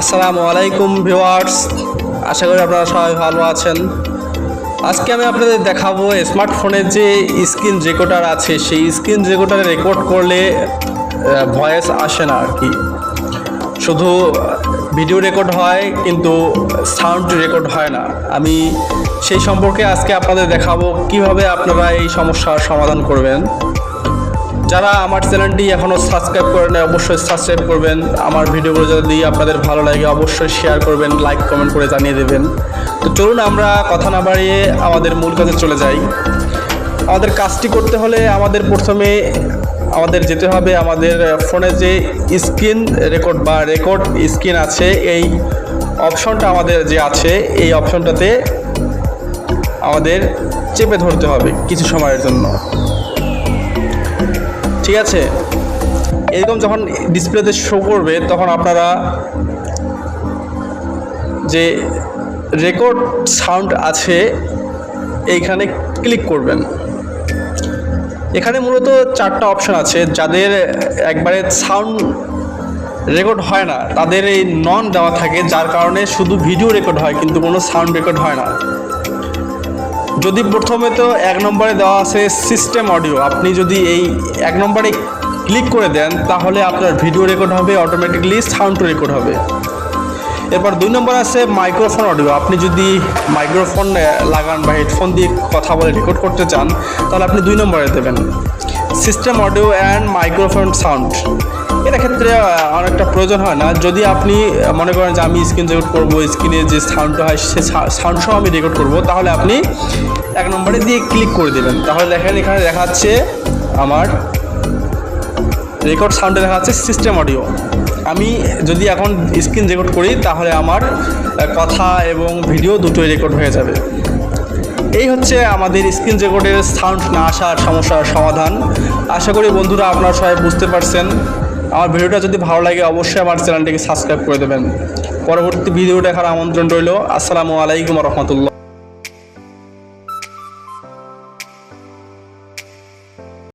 আসসালামু আলাইকুম ভিউয়ার্স। আশা করি আপনারা সবাই ভালো আছেন। আজকে আমি আপনাদের দেখাবো স্মার্টফোনের যে স্ক্রিন রেকর্ডার আছে, সেই স্ক্রিন রেকর্ডারে রেকর্ড করলে ভয়েস আসে না আর কি। শুধু ভিডিও রেকর্ড হয়, কিন্তু সাউন্ড রেকর্ড হয় না। আমি সেই সম্পর্কে আজকে আপনাদের দেখাবো কীভাবে আপনারা এই সমস্যার সমাধান করবেন। যারা আমার চ্যানেলটি এখনও সাবস্ক্রাইব করেন অবশ্যই সাবস্ক্রাইব করবেন। আমার ভিডিওগুলো যদি আপনাদের ভালো লাগে, অবশ্যই শেয়ার করবেন লাইক কমেন্ট করে জানিয়ে দেবেন। তো চলুন আমরা কথা না বাড়িয়ে আমাদের মূল কাজে চলে যাই। আমাদের কাজটি করতে হলে আমাদের প্রথমে আমাদের যেতে হবে আমাদের ফোনে যে স্ক্রিন রেকর্ড বা রেকর্ড স্ক্রিন আছে, এই অপশনটা আমাদের যে আছে, এই অপশনটাতে আমাদের চেপে ধরতে হবে কিছু সময়ের জন্য। ঠিক আছে? এরকম যখন ডিসপ্লেতে শো করবে, তখন আপনারা যে রেকর্ড সাউন্ড আছে, এইখানে ক্লিক করবেন। এখানে মূলত চারটা অপশন আছে, যাদের একবারে সাউন্ড রেকর্ড হয় না, তাদের এই নন দেওয়া থাকে, যার কারণে শুধু ভিডিও রেকর্ড হয়, কিন্তু কোনো সাউন্ড রেকর্ড হয় না। যদি প্রথমে তো এক নম্বরে দেওয়া আছে সিস্টেম অডিও আপনি যদি এই এক নম্বরে ক্লিক করে দেন, তাহলে আপনার ভিডিও রেকর্ড হবে অটোমেটিকলি সাউন্ড রেকর্ড হবে। এরপর দুই নম্বর আছে মাইক্রোফোন অডিও আপনি যদি মাইক্রোফোন লাগান বা হেডফোন দিয়ে কথা বলে রেকর্ড করতে চান, তাহলে আপনি দুই নম্বরে দেবেন। System audio and microphone sound এটা ক্ষেত্রে অনেকটা প্রয়োজন হয় না? যদি আপনি মনে করেন যে আমি স্ক্রিন রেকর্ড করব স্ক্রিনে যে সাউন্ডটা হয়, সে সাউন্ড সহ আমি রেকর্ড করব, তাহলে আপনি এক নম্বরে দিয়ে ক্লিক করে দেবেন। তাহলে দেখেন, এখানে দেখাচ্ছে আমার রেকর্ড সাউন্ডে দেখা যাচ্ছে সিস্টেম অডিও আমি যদি এখন স্ক্রিন রেকর্ড করি, তাহলে আমার কথা এবং ভিডিও দুটোই রেকর্ড হয়ে যাবে। এই হচ্ছে আমাদের স্ক্রিন রেকর্ডের সাউন্ড না আসার সমস্যার সমাধান। আশা করি বন্ধুরা আপনারা সবাই বুঝতে পারছেন। আমার ভিডিওটা যদি ভালো লাগে, অবশ্যই আমার চ্যানেলটিকে সাবস্ক্রাইব করে দেবেন। পরবর্তী ভিডিও দেখার আমন্ত্রণ রইল। আসসালামু আলাইকুম রহমতুল্লাহ।